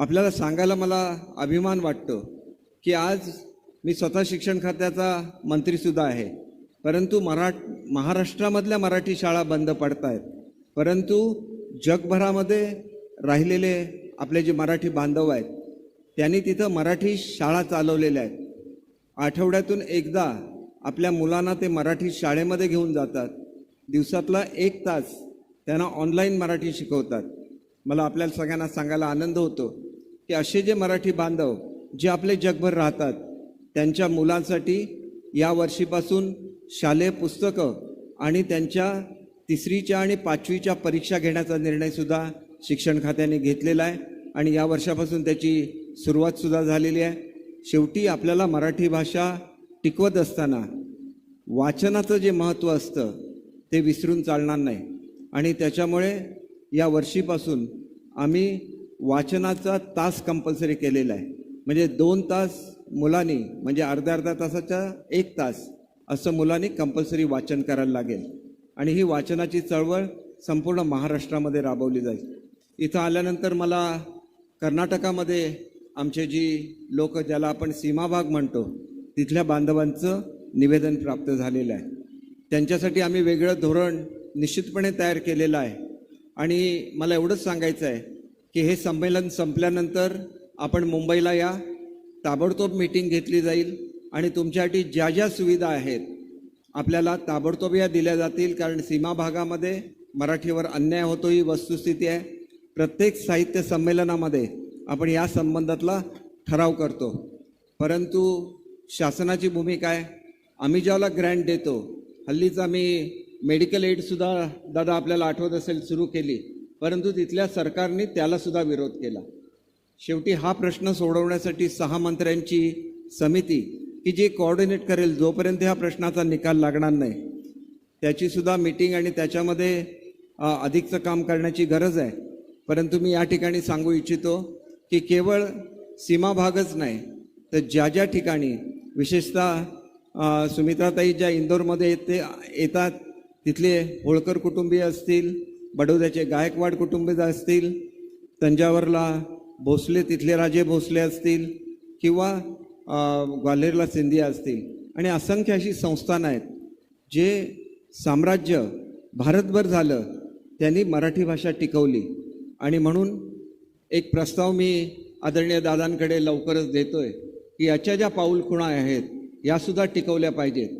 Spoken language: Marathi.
आपल्याला सांगायला मला अभिमान वाटतो की आज मी स्वतः शिक्षण खात्याचा मंत्रीसुद्धा आहे. परंतु मराठ महाराष्ट्रामधल्या मराठी शाळा बंद पडत आहेत परंतु जगभरामध्ये राहिलेले आपले जे मराठी बांधव आहेत त्यांनी तिथं मराठी शाळा चालवलेल्या आहेत. आठवड्यातून एकदा आपल्या मुलांना ते मराठी शाळेमध्ये घेऊन जातात. दिवसातला एक तास त्यांना ऑनलाईन मराठी शिकवतात. मला आपल्याला सगळ्यांना सांगायला आनंद होतो. की असे जे मराठी बांधव जे आपले जगभर राहतात त्यांच्या मुलांसाठी या वर्षीपासून शालेय पुस्तकं आणि त्यांच्या तिसरीच्या आणि पाचवीच्या परीक्षा घेण्याचा निर्णयसुद्धा शिक्षण खात्याने घेतलेला आहे आणि या वर्षापासून त्याची सुरुवातसुद्धा झालेली आहे. शेवटी आपल्याला मराठी भाषा टिकवत असताना वाचनाचं जे महत्त्व असतं ते विसरून चालणार नाही. आणि त्याच्यामुळे या वर्षीपासून आम्ही वाचनाचा तास कंपल्सरी केलेला आहे. म्हणजे दोन तास मुलांनी म्हणजे अर्ध्या अर्ध्या तासाच्या एक तास असं मुलांनी कंपल्सरी वाचन करायला लागेल. आणि ही वाचनाची चळवळ संपूर्ण महाराष्ट्रामध्ये राबवली जाईल. इथं आल्यानंतर मला कर्नाटकामध्ये आमचे जी लोक ज्याला आपण सीमाभाग म्हणतो तिथल्या बांधवांचं निवेदन प्राप्त झालेलं आहे. त्यांच्यासाठी आम्ही वेगळं धोरण निश्चितपणे तयार केलेलं आहे. आणि मला एवढंच सांगायचं आहे की हे संमेलन संपल्यानंतर आपण मुंबईला या. ताबडतोब मीटिंग घेतली जाईल आणि तुमच्यासाठी ज्या ज्या सुविधा आहेत आपल्याला ताबडतोब या दिल्या जातील. कारण सीमा भागामध्ये मराठीवर अन्याय होतो ही वस्तुस्थिती आहे. प्रत्येक साहित्य संमेलनामध्ये आपण या संबंधातला ठराव करतो. परंतु शासनाची भूमिका आहे. आम्ही ज्याला ग्रँट देतो हल्लीच आम्ही मेडिकल एडसुद्धा दादा आपल्याला आठवत असेल सुरू केली. परंतु तिथल्या सरकारने त्यालासुद्धा विरोध केला. शेवटी हा प्रश्न सोडवण्यासाठी सहा मंत्र्यांची समिती की जी कोऑर्डिनेट करेल जोपर्यंत ह्या प्रश्नाचा निकाल लागणार नाही त्याचीसुद्धा मीटिंग आणि त्याच्यामध्ये अधिकचं काम करण्याची गरज आहे. परंतु मी या ठिकाणी सांगू इच्छितो की केवळ सीमाभागच नाही तर ज्या ज्या ठिकाणी विशेषतः सुमित्राताई ज्या इंदोरमध्ये येते येतात तिथले होळकर कुटुंबीय असतील बडोद्याचे गायकवाड कुटुंबीय असतील तंजावरला भोसले तिथले राजे भोसले असतील किंवा ग्वाल्हेरला सिंधिया असतील. आणि असंख्य अशी संस्थानं आहेत जे साम्राज्य भारतभर झालं त्यांनी मराठी भाषा टिकवली. आणि म्हणून एक प्रस्ताव मी आदरणीय दादांकडे लवकरच देतो आहे की याच्या ज्या पाऊल खुणा आहेत यासुद्धा टिकवल्या पाहिजेत.